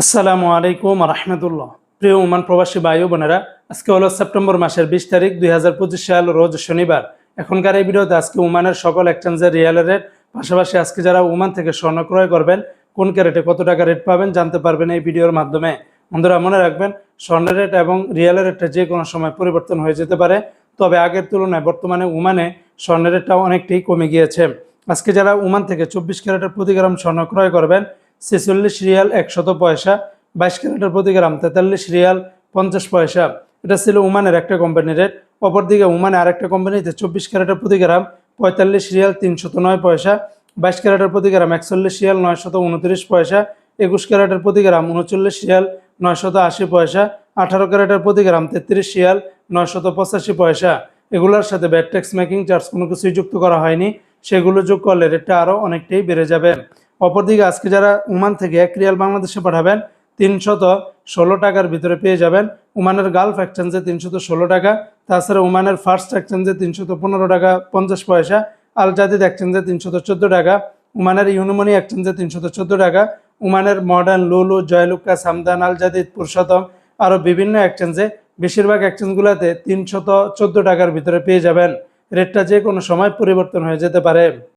আসসালামু আলাইকুম রহমতুল্লাহ প্রিয় ওমান প্রবাসী বায়ু বোনেরা, আজকে হলো সেপ্টেম্বর মাসের বিশ তারিখ দুই হাজার পঁচিশ সাল, রোজ শনিবার। এখনকার এই ভিডিওতে আজকে ওমানের সকল এক্সচেঞ্জের রিয়ালের রেট পাশাপাশি আজকে যারা ওমান থেকে স্বর্ণ ক্রয় করবেন, কোন ক্যারেটে কত টাকা রেট পাবেন জানতে পারবেন এই ভিডিওর মাধ্যমে। বন্ধুরা, মনে রাখবেন, স্বর্ণের রেট এবং রিয়ালের রেটটা যে কোনো সময় পরিবর্তন হয়ে যেতে পারে। তবে আগের তুলনায় বর্তমানে ওমানে স্বর্ণের রেটটা অনেকটাই কমে গিয়েছে। আজকে যারা ওমান থেকে চব্বিশ ক্যারেটের প্রতি গ্রাম স্বর্ণ ক্রয় করবেন ছেচল্লিশ রিয়াল একশত পয়সা, বাইশ ক্যারেটের প্রতি গ্রাম তেতাল্লিশ রিয়াল পঞ্চাশ পয়সা। এটা ছিল ওমানের একটা কোম্পানির রেট অপরদিকে ওমানে আরেকটা কোম্পানিতে চব্বিশ ক্যারেটের প্রতি গ্রাম পঁয়তাল্লিশ রিয়াল তিনশত নয় পয়সা, বাইশ ক্যারেটের প্রতি গ্রাম একচল্লিশ রিয়াল নয়শত উনত্রিশ পয়সা, একুশ ক্যারেটের প্রতি গ্রাম উনচল্লিশ রিয়াল নয়শত আশি পয়সা, আঠারো ক্যারেটের প্রতি গ্রাম তেত্রিশ রিয়াল নয়শত পঁচাশি পয়সা। এগুলোর সাথে ব্যাট ট্যাক্স মেকিং চার্জ কোনো কিছুই যুক্ত করা হয়নি। সেগুলো যোগ করলে রেটটা আরও অনেকটাই বেড়ে যাবে। অপরদিকে আজকে যারা ওমান থেকে এক রিয়াল বাংলাদেশে পাঠাবেন, তিনশত ষোলো টাকার ভিতরে পেয়ে যাবেন। ওমানের গালফ এক্সচেঞ্জে তিনশত ষোলো টাকা, তাছাড়া ওমানের ফার্স্ট এক্সচেঞ্জে তিনশত পনেরো টাকা, পঞ্চাশ পয়সা। আল জাদিদ এক্সচেঞ্জে তিনশত চোদ্দ টাকা ওমানের ইউনিমনি এক্সচেঞ্জে তিনশত চোদ্দ টাকা ওমানের মডার্ন লুলু জয়লুকা সামদান আল জাদিদ পুরুষোত্তম আরও বিভিন্ন এক্সচেঞ্জে বেশিরভাগ এক্সচেঞ্জগুলোতে তিনশত চোদ্দ টাকার ভিতরে পেয়ে যাবেন। রেটটা যে কোনো সময় পরিবর্তন হয়ে যেতে পারে।